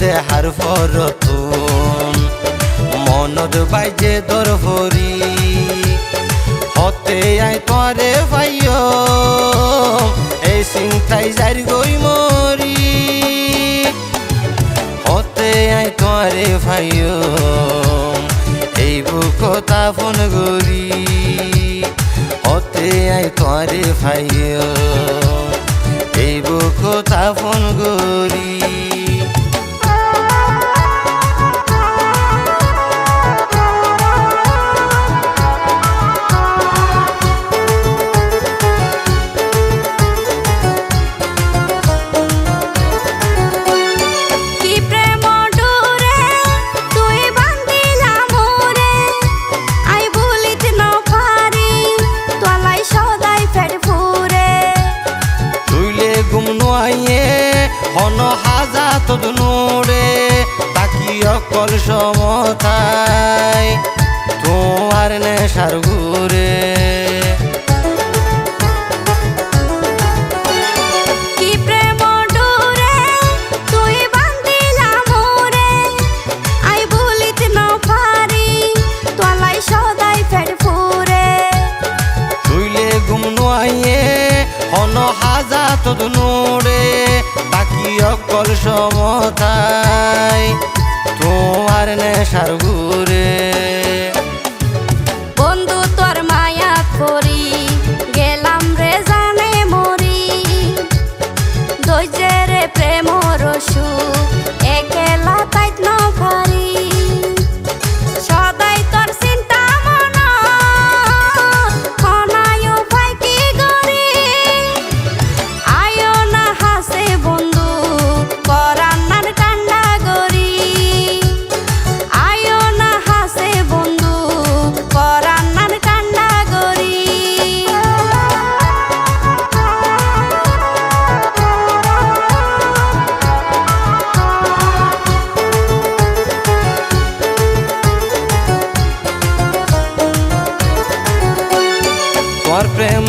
দেহার ফরতুন মনত বাইজে দর ভরি। হতে আই তোরে ভাইও এই চিন্তাই যার গই মরি। হতে আই তোরে ভাইও এই বুক তাপন গরি। হতে আই তোরে ভাইও এই বুক তাপন গরি। হন হাজা তোদ নোরে তাকি অকল সমতাই তোমার নেশার ঘুরে। কি প্রেম নেশার ঘুরে। বন্ধু তোর মায়া করি গেলাম রে জানে মরি। ধৈর্যের প্রেম রসু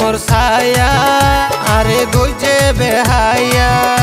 প্রেমর সায়া আরে গইছে বেহাইয়া।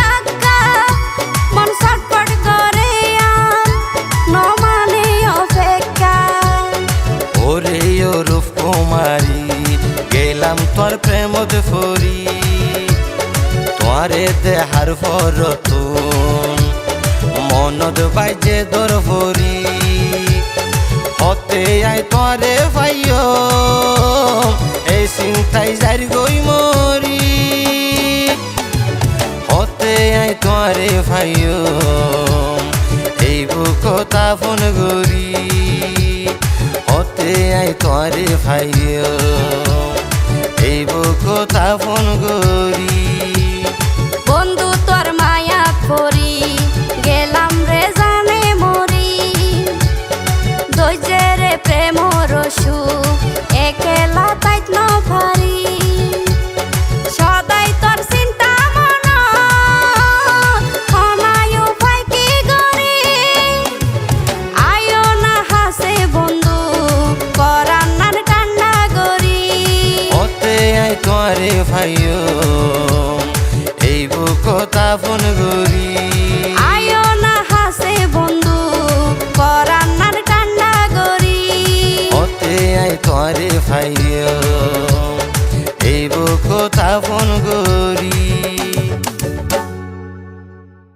ধাক্কা। মন ছটফট করে আর নমানে অপেক্ষা। ওরে ও রূপ কুমারী গেলাম তোর প্রেমত ফরি। তোরে দেহার ফরতুন মনত বাইজে দর ভরি। হতে আই তোরে ভাইও এই চিন্তাই যার গই মরি। হতে আই তোরে ভাইও এই বুক তাপন গরি। হতে আই তোরে ভাইও এই বুক তাপন গরি। তোরে ভাইও এই বুক তাপন গরি